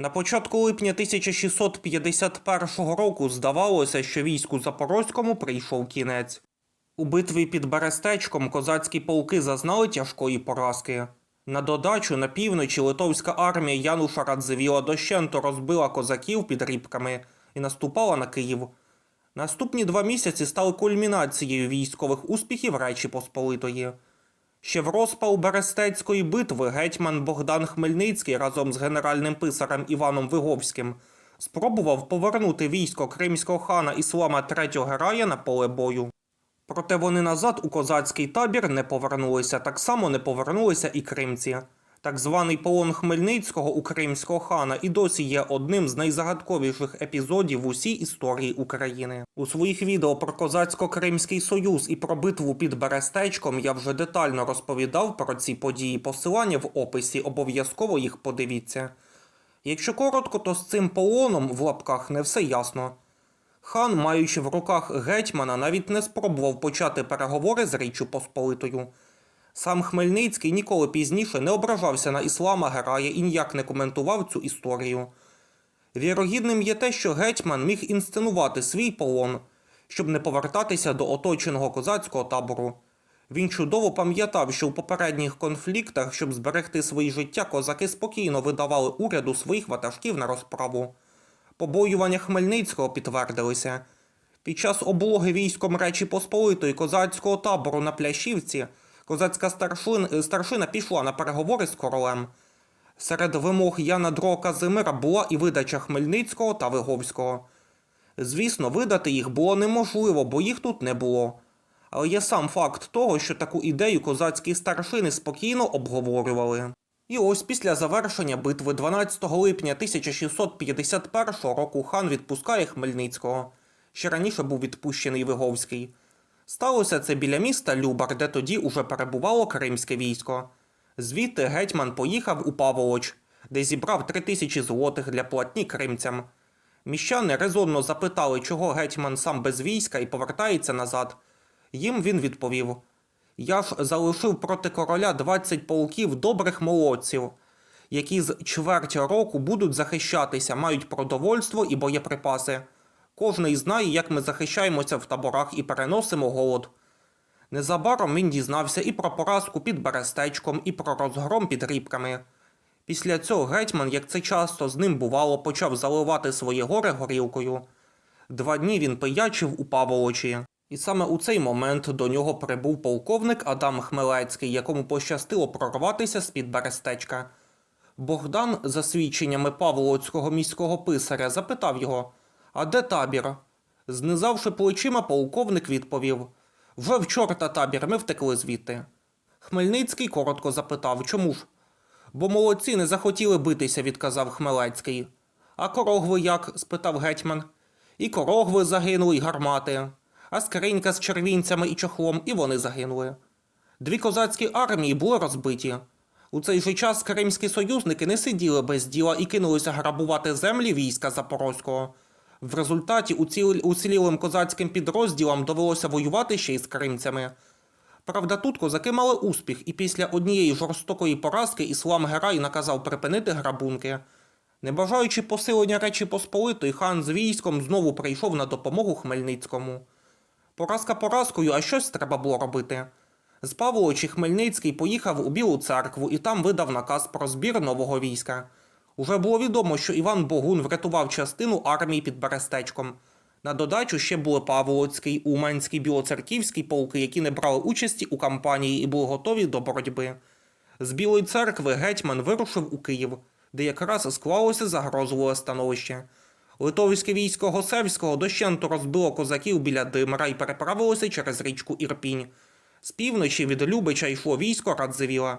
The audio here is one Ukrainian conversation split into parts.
На початку липня 1651 року здавалося, що війську Запорозькому прийшов кінець. У битві під Берестечком козацькі полки зазнали тяжкої поразки. На додачу на півночі литовська армія Януша Радзивіла дощенто розбила козаків під Рібками і наступала на Київ. Наступні два місяці стали кульмінацією військових успіхів Речі Посполитої. Ще в розпал Берестецької битви гетьман Богдан Хмельницький разом з генеральним писарем Іваном Виговським спробував повернути військо кримського хана Іслама III Герая на поле бою. Проте вони назад у козацький табір не повернулися, так само не повернулися і кримці. Так званий полон Хмельницького у кримського хана і досі є одним з найзагадковіших епізодів в усій історії України. У своїх відео про козацько-кримський союз і про битву під Берестечком я вже детально розповідав про ці події. Посилання в описі обов'язково їх подивіться. Якщо коротко, то з цим полоном в лапках не все ясно. Хан, маючи в руках гетьмана, навіть не спробував почати переговори з Річчю Посполитою. Сам Хмельницький ніколи пізніше не ображався на іслама Герая і ніяк не коментував цю історію. Вірогідним є те, що гетьман міг інсценувати свій полон, щоб не повертатися до оточеного козацького табору. Він чудово пам'ятав, що у попередніх конфліктах, щоб зберегти свої життя, козаки спокійно видавали уряду своїх ватажків на розправу. Побоювання Хмельницького підтвердилися. Під час облоги військом Речі Посполитої козацького табору на Плящівці козацька старшин, старшина пішла на переговори з королем. Серед вимог Яна Дро Казимира була і видача Хмельницького та Виговського. Звісно, видати їх було неможливо, бо їх тут не було. Але є сам факт того, що таку ідею козацькі старшини спокійно обговорювали. І ось після завершення битви 12 липня 1651 року хан відпускає Хмельницького. Ще раніше був відпущений Виговський. Сталося це біля міста Любар, де тоді уже перебувало кримське військо. Звідти гетьман поїхав у Паволоч, де зібрав три тисячі злотих для платні кримцям. Міщани резонно запитали, чого гетьман сам без війська і повертається назад. Їм він відповів: Я ж залишив проти короля 20 полків добрих молодців, які з чверті року будуть захищатися, мають продовольство і боєприпаси. Кожний знає, як ми захищаємося в таборах і переносимо голод. Незабаром він дізнався і про поразку під Берестечком, і про розгром під Рібками. Після цього гетьман, як це часто з ним бувало, почав заливати своє горе горілкою. Два дні він пиячив у Паволочі. І саме у цей момент до нього прибув полковник Адам Хмелецький, якому пощастило прорватися з-під Берестечка. Богдан, за свідченнями Павлоцького міського писаря, запитав його: А де табір? Знизавши плечима, полковник відповів: Вже в чорта табір, ми втекли звідти. Хмельницький коротко запитав, чому ж? Бо молодці не захотіли битися, відказав Хмелецький. А корогви як? спитав гетьман. І корогви загинули, і гармати, а скринька з червінцями і чохлом, і вони загинули. Дві козацькі армії були розбиті. У цей же час кримські союзники не сиділи без діла і кинулися грабувати землі війська Запорозького. В результаті уціл- уцілілим козацьким підрозділам довелося воювати ще й з кримцями. Правда, тут козаки мали успіх, і після однієї жорстокої поразки Іслам Герай наказав припинити грабунки. Не бажаючи посилення Речі Посполитої, хан з військом знову прийшов на допомогу Хмельницькому. Поразка поразкою, а щось треба було робити. З Павловичі Хмельницький поїхав у Білу церкву і там видав наказ про збір нового війська. Уже було відомо, що Іван Богун врятував частину армії під Берестечком. На додачу ще були Павловський, Уманський, Білоцерківський полки, які не брали участі у кампанії і були готові до боротьби. З Білої церкви гетьман вирушив у Київ, де якраз склалося загрозливе становище. Литовське військо Госевського дощенту розбило козаків біля Димира і переправилося через річку Ірпінь. З півночі від Любича йшло військо Радзивіла.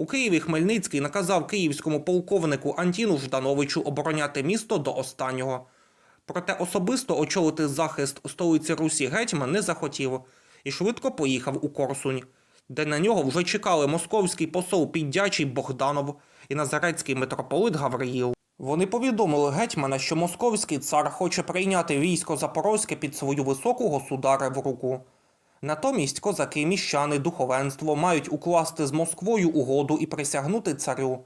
У Києві Хмельницький наказав київському полковнику Антіну Ждановичу обороняти місто до останнього. Проте особисто очолити захист столиці Русі гетьман не захотів і швидко поїхав у Корсунь, де на нього вже чекали московський посол Піддячий Богданов і назарецький митрополит Гавриїл. Вони повідомили гетьмана, що московський цар хоче прийняти військо Запорозьке під свою високу государеву руку. Натомість козаки, міщани, духовенство мають укласти з Москвою угоду і присягнути царю.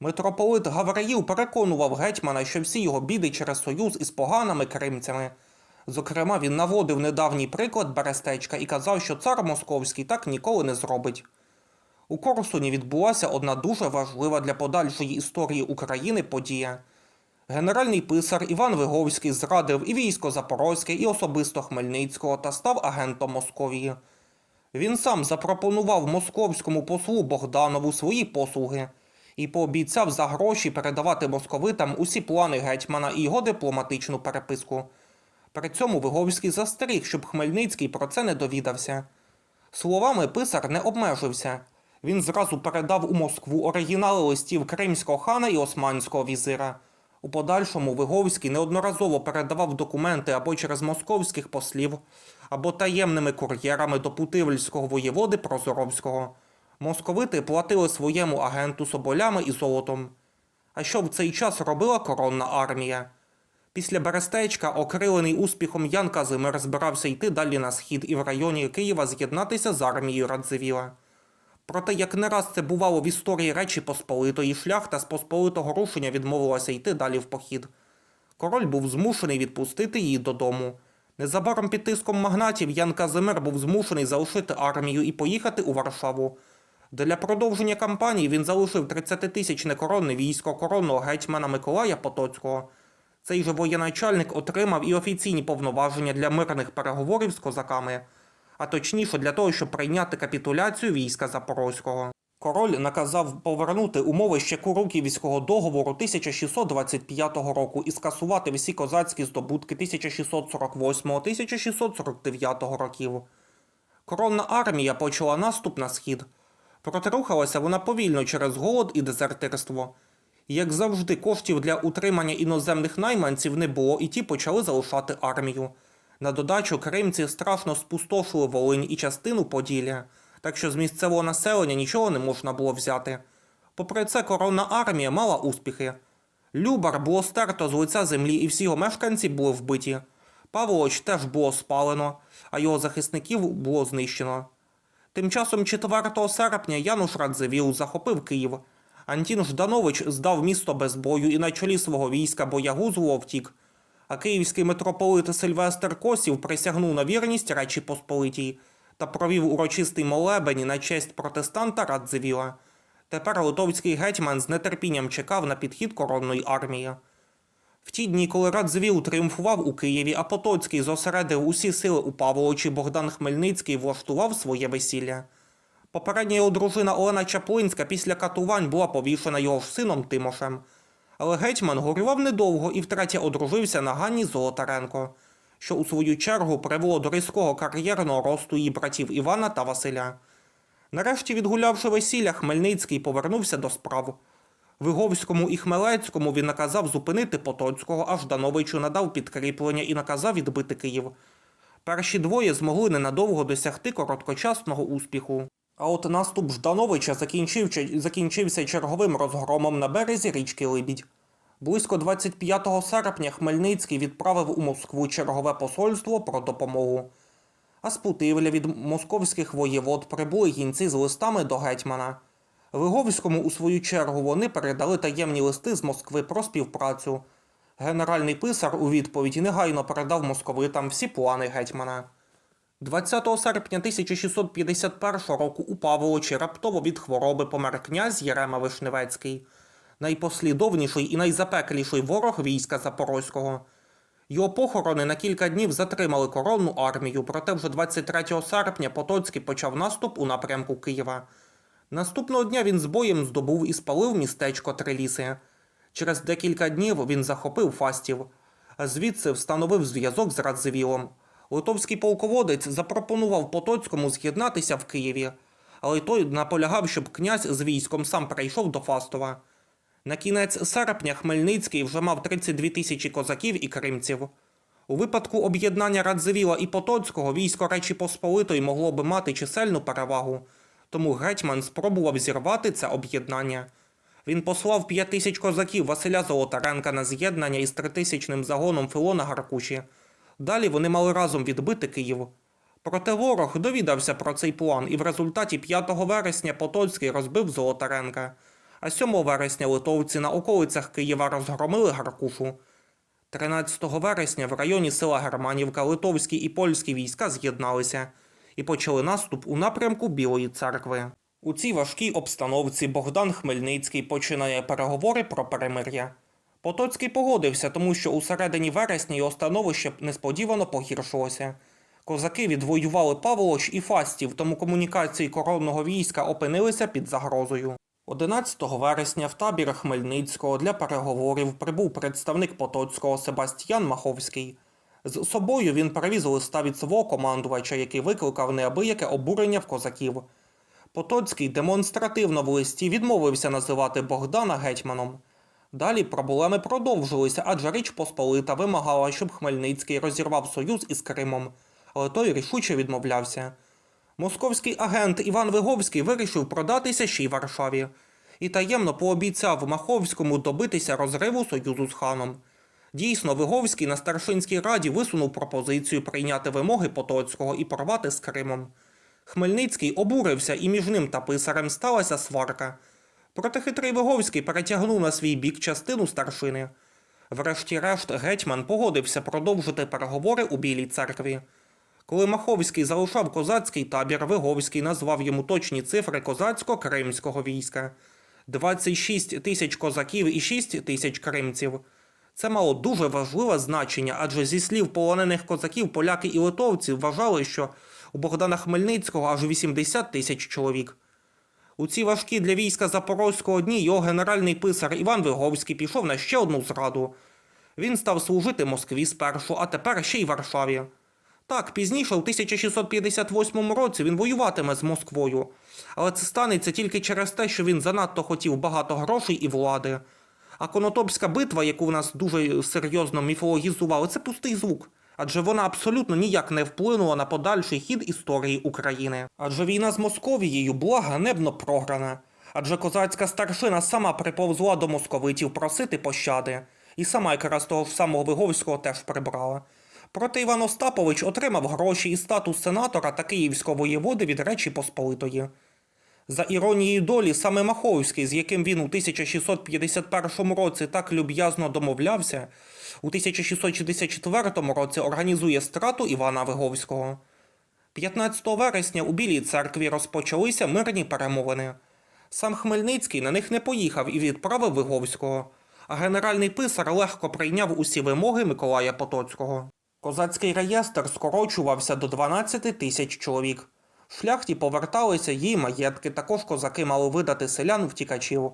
Митрополит Гавраїл переконував гетьмана, що всі його біди через союз із поганими кримцями. Зокрема, він наводив недавній приклад Берестечка і казав, що цар московський так ніколи не зробить. У Корсуні відбулася одна дуже важлива для подальшої історії України подія. Генеральний писар Іван Виговський зрадив і військо Запорозьке, і особисто Хмельницького та став агентом Московії. Він сам запропонував московському послу Богданову свої послуги і пообіцяв за гроші передавати московитам усі плани гетьмана і його дипломатичну переписку. При цьому Виговський застеріг, щоб Хмельницький про це не довідався. Словами писар не обмежився. Він зразу передав у Москву оригінали листів кримського хана і османського візира. У подальшому Виговський неодноразово передавав документи або через московських послів, або таємними кур'єрами до путивльського воєводи Прозоровського. Московити платили своєму агенту соболями і золотом. А що в цей час робила коронна армія? Після Берестечка, окрилений успіхом Ян Казимир збирався йти далі на схід і в районі Києва з'єднатися з армією Радзивіла. Проте, як не раз це бувало в історії Речі Посполитої, шляхта з посполитого рушення відмовилася йти далі в похід. Король був змушений відпустити її додому. Незабаром під тиском магнатів Ян Казимир був змушений залишити армію і поїхати у Варшаву. Для продовження кампанії він залишив 30-тисячне коронне військо коронного гетьмана Миколая Потоцького. Цей же воєначальник отримав і офіційні повноваження для мирних переговорів з козаками, а точніше для того, щоб прийняти капітуляцію війська Запорозького. Король наказав повернути умови ще Куруківського договору 1625 року і скасувати всі козацькі здобутки 1648-1649 років. Коронна армія почала наступ на схід. Проте рухалася вона повільно через голод і дезертирство. Як завжди, коштів для утримання іноземних найманців не було, і ті почали залишати армію. На додачу кримці страшно спустошили Волинь і частину Поділля, так що з місцевого населення нічого не можна було взяти. Попри це, коронна армія мала успіхи. Любар було стерто з лиця землі, і всі його мешканці були вбиті. Павлович теж було спалено, а його захисників було знищено. Тим часом 4 серпня Януш Радзивіл захопив Київ. Антін Жданович здав місто без бою і на чолі свого війська Боягузло втік. А київський митрополит Сильвестр Косів присягнув на вірність Речі Посполитій та провів урочистий молебень на честь протестанта Радзивіла. Тепер литовський гетьман з нетерпінням чекав на підхід коронної армії. В ті дні, коли Радзивіл тріумфував у Києві, а Потоцький зосередив усі сили у Павловичі, Богдан Хмельницький влаштував своє весілля. Попередня його дружина Олена Чаплинська після катувань була повішена його ж сином Тимошем. Але гетьман горював недовго і втретє одружився на Ганні Золотаренко, що у свою чергу привело до різкого кар'єрного росту її братів Івана та Василя. Нарешті, відгулявши весілля, Хмельницький повернувся до справ. Виговському і Хмелецькому він наказав зупинити Потоцького, а Ждановичу надав підкріплення і наказав відбити Київ. Перші двоє змогли ненадовго досягти короткочасного успіху. А от наступ Ждановича закінчив, закінчився черговим розгромом на березі річки Либідь. Близько 25 серпня Хмельницький відправив у Москву чергове посольство про допомогу. А з Путивля від московських воєвод прибули гінці з листами до гетьмана. Виговському, у свою чергу, вони передали таємні листи з Москви про співпрацю. Генеральний писар у відповідь негайно передав московитам всі плани гетьмана. 20 серпня 1651 року у Павловичі раптово від хвороби помер князь Єрема Вишневецький, найпослідовніший і найзапекліший ворог війська Запорозького. Його похорони на кілька днів затримали коронну армію, проте вже 23 серпня Потоцький почав наступ у напрямку Києва. Наступного дня він з боєм здобув і спалив містечко Триліси. Через декілька днів він захопив Фастів, звідси встановив зв'язок з Радзивілом. Литовський полководець запропонував Потоцькому з'єднатися в Києві, але той наполягав, щоб князь з військом сам перейшов до Фастова. На кінець серпня Хмельницький вже мав 32 тисячі козаків і кримців. У випадку об'єднання Радзивіла і Потоцького військо Речі Посполитої могло би мати чисельну перевагу, тому гетьман спробував зірвати це об'єднання. Він послав 5 тисяч козаків Василя Золотаренка на з'єднання із тритисячним загоном Филона Гаркуші. Далі вони мали разом відбити Київ. Проте ворог довідався про цей план, і в результаті 5 вересня Потоцький розбив Золотаренка, А 7 вересня литовці на околицях Києва розгромили Гаркушу. 13 вересня в районі села Германівка литовські і польські війська з'єдналися і почали наступ у напрямку Білої церкви. У цій важкій обстановці Богдан Хмельницький починає переговори про перемир'я. Потоцький погодився, тому що у середині вересня його становище несподівано погіршилося. Козаки відвоювали Павлоч і Фастів, тому комунікації коронного війська опинилися під загрозою. 11 вересня в табір Хмельницького для переговорів прибув представник Потоцького Себастьян Маховський. З собою він привіз листа від свого командувача, який викликав неабияке обурення в козаків. Потоцький демонстративно в листі відмовився називати Богдана гетьманом. Далі проблеми продовжилися, адже Річ Посполита вимагала, щоб Хмельницький розірвав союз із Кримом, але той рішуче відмовлявся. Московський агент Іван Виговський вирішив продатися ще й Варшаві і таємно пообіцяв Маховському добитися розриву союзу з ханом. Дійсно, Виговський на старшинській раді висунув пропозицію прийняти вимоги Потоцького і порвати з Кримом. Хмельницький обурився, і між ним та писарем сталася сварка. Проте хитрий Виговський перетягнув на свій бік частину старшини. Врешті-решт гетьман погодився продовжити переговори у Білій церкві. Коли Маховський залишав козацький табір, Виговський назвав йому точні цифри козацько-кримського війська 26 тисяч козаків і 6 тисяч кримців. Це мало дуже важливе значення, адже зі слів полонених козаків поляки і литовці вважали, що у Богдана Хмельницького аж 80 тисяч чоловік. У ці важкі для війська Запорозького дні його генеральний писар Іван Виговський пішов на ще одну зраду. Він став служити Москві спершу, а тепер ще й Варшаві. Так, пізніше, у 1658 році, він воюватиме з Москвою, але це станеться тільки через те, що він занадто хотів багато грошей і влади. А Конотопська битва, яку в нас дуже серйозно міфологізували, це пустий звук. Адже вона абсолютно ніяк не вплинула на подальший хід історії України. Адже війна з Московією була ганебно програна. Адже козацька старшина сама приповзла до московитів просити пощади, і сама якраз того самого Виговського теж прибрала. Проте Іван Остапович отримав гроші і статус сенатора та київського воєводи від Речі Посполитої. За іронією долі, саме Маховський, з яким він у 1651 році так люб'язно домовлявся, у 1664 році організує страту Івана Виговського. 15 вересня у Білій церкві розпочалися мирні перемовини. Сам Хмельницький на них не поїхав і відправив Виговського, а генеральний писар легко прийняв усі вимоги Миколая Потоцького. Козацький реєстр скорочувався до 12 тисяч чоловік. Шляхті поверталися її маєтки, також козаки мали видати селян втікачів.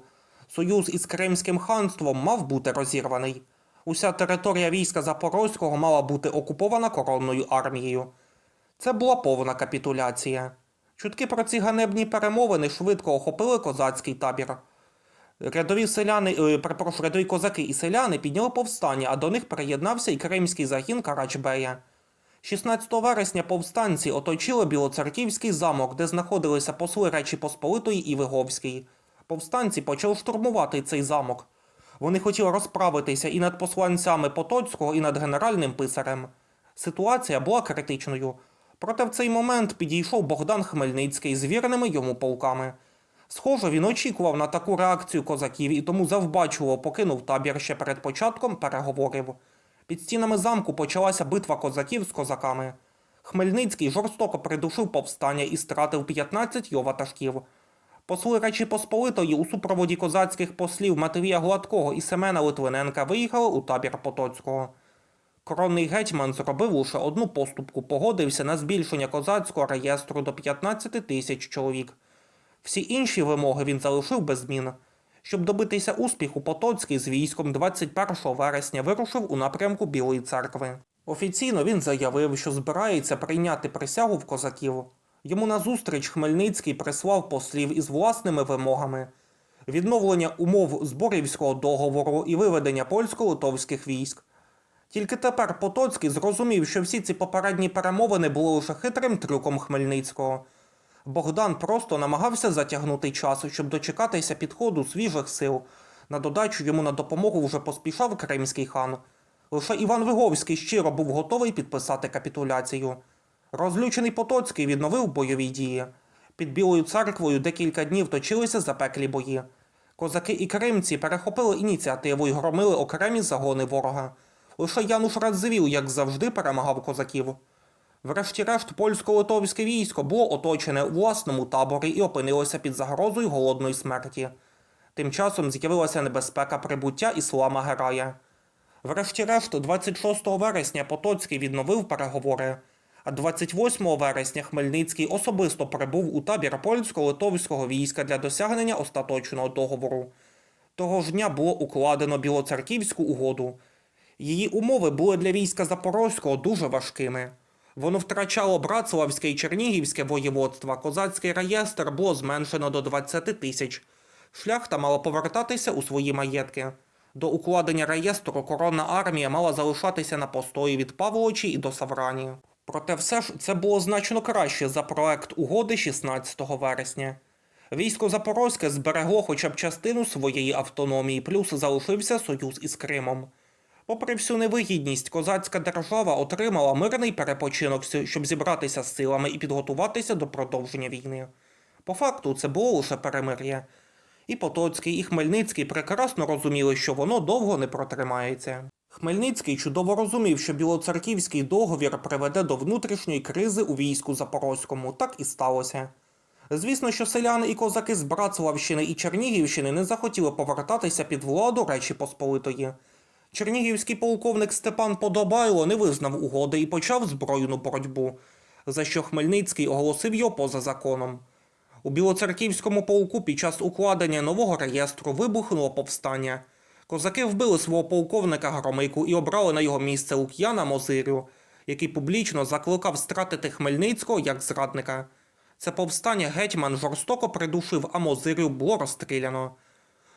Союз із Кримським ханством мав бути розірваний. Уся територія війська Запорозького мала бути окупована коронною армією. Це була повна капітуляція. Чутки про ці ганебні перемовини швидко охопили козацький табір. Рядові селяни, е, перепрошую, рядові козаки і селяни підняли повстання, а до них приєднався і кримський загін Карачбея. 16 вересня повстанці оточили Білоцерківський замок, де знаходилися посли Речі Посполитої і Виговський. Повстанці почали штурмувати цей замок. Вони хотіли розправитися і над посланцями Потоцького, і над генеральним писарем. Ситуація була критичною. Проте в цей момент підійшов Богдан Хмельницький з вірними йому полками. Схоже, він очікував на таку реакцію козаків і тому завбачливо покинув табір ще перед початком переговорів. Під стінами замку почалася битва козаків з козаками. Хмельницький жорстоко придушив повстання і стратив 15 його ватажків. Посли Речі Посполитої у супроводі козацьких послів Матвія Гладкого і Семена Литвиненка виїхали у табір Потоцького. Коронний гетьман зробив лише одну поступку, погодився на збільшення козацького реєстру до 15 тисяч чоловік. Всі інші вимоги він залишив без змін. Щоб добитися успіху, Потоцький з військом 21 вересня вирушив у напрямку Білої церкви. Офіційно він заявив, що збирається прийняти присягу в козаків. Йому назустріч Хмельницький прислав послів із власними вимогами: відновлення умов зборівського договору і виведення польсько-литовських військ. Тільки тепер Потоцький зрозумів, що всі ці попередні перемовини були лише хитрим трюком Хмельницького. Богдан просто намагався затягнути час, щоб дочекатися підходу свіжих сил. На додачу йому на допомогу вже поспішав кримський хан. Лише Іван Виговський щиро був готовий підписати капітуляцію. Розлючений Потоцький відновив бойові дії. Під Білою церквою декілька днів точилися запеклі бої. Козаки і кримці перехопили ініціативу і громили окремі загони ворога. Лише Януш Радзивіл, як завжди, перемагав козаків. Врешті-решт, польсько-литовське військо було оточене у власному таборі і опинилося під загрозою голодної смерті. Тим часом з'явилася небезпека прибуття іслама Герая. Врешті-решт, 26 вересня Потоцький відновив переговори, а 28 вересня Хмельницький особисто прибув у табір польсько-литовського війська для досягнення остаточного договору. Того ж дня було укладено білоцерківську угоду. Її умови були для війська Запорозького дуже важкими. Воно втрачало Братславське і Чернігівське воєводства, козацький реєстр було зменшено до 20 тисяч. Шляхта мала повертатися у свої маєтки. До укладення реєстру коронна армія мала залишатися на постої від Павловичі і до Саврані. Проте все ж це було значно краще за проект угоди 16 вересня. Військо Запорозьке зберегло хоча б частину своєї автономії, плюс залишився союз із Кримом. Попри всю невигідність, козацька держава отримала мирний перепочинок, щоб зібратися з силами і підготуватися до продовження війни. По факту це було лише перемир'я. І Потоцький, і Хмельницький прекрасно розуміли, що воно довго не протримається. Хмельницький чудово розумів, що білоцерківський договір приведе до внутрішньої кризи у війську Запорозькому. Так і сталося. Звісно, що селяни і козаки з Братславщини і Чернігівщини не захотіли повертатися під владу Речі Посполитої. Чернігівський полковник Степан Подобайло не визнав угоди і почав збройну боротьбу, за що Хмельницький оголосив його поза законом. У Білоцерківському полку під час укладення нового реєстру вибухнуло повстання. Козаки вбили свого полковника Громику і обрали на його місце Лук'яна Мозирю, який публічно закликав стратити Хмельницького як зрадника. Це повстання гетьман жорстоко придушив, а Мозирю було розстріляно.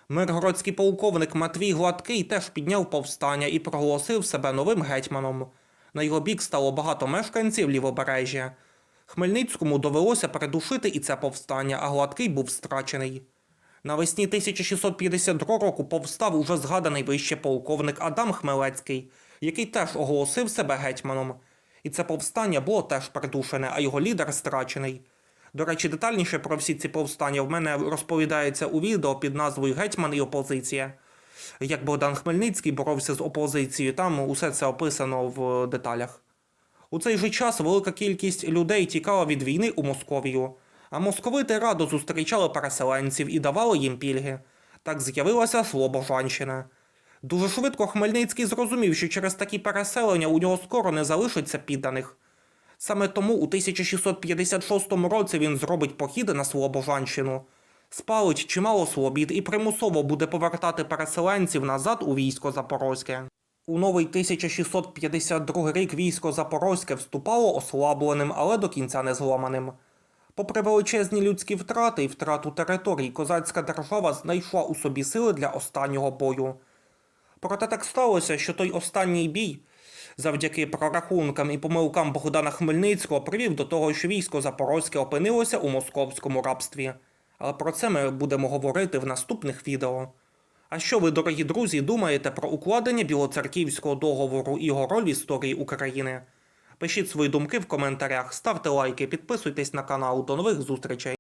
Миргородський полковник Матвій Гладкий теж підняв повстання і проголосив себе новим гетьманом. На його бік стало багато мешканців лівобережжя. Хмельницькому довелося придушити і це повстання, а Гладкий був страчений. Навесні 1652 року повстав уже згаданий вище полковник Адам Хмелецький, який теж оголосив себе гетьманом. І це повстання було теж придушене, а його лідер страчений. До речі, детальніше про всі ці повстання в мене розповідається у відео під назвою Гетьман і опозиція. Як Богдан Хмельницький боровся з опозицією, там усе це описано в деталях. У цей же час велика кількість людей тікала від війни у Московію, а московити радо зустрічали переселенців і давали їм пільги. Так з'явилася Слобожанщина. Дуже швидко Хмельницький зрозумів, що через такі переселення у нього скоро не залишиться підданих. Саме тому у 1656 році він зробить похід на Слобожанщину, спалить чимало слобід і примусово буде повертати переселенців назад у військо Запорозьке. У новий 1652 рік військо Запорозьке вступало ослабленим, але до кінця не зламаним. Попри величезні людські втрати і втрату територій, козацька держава знайшла у собі сили для останнього бою. Проте так сталося, що той останній бій, завдяки прорахункам і помилкам Богдана Хмельницького, привів до того, що військо Запорозьке опинилося у московському рабстві. Але про це ми будемо говорити в наступних відео. А що ви, дорогі друзі, думаєте про укладення білоцерківського договору і його роль в історії України? Пишіть свої думки в коментарях, ставте лайки, підписуйтесь на канал. До нових зустрічей!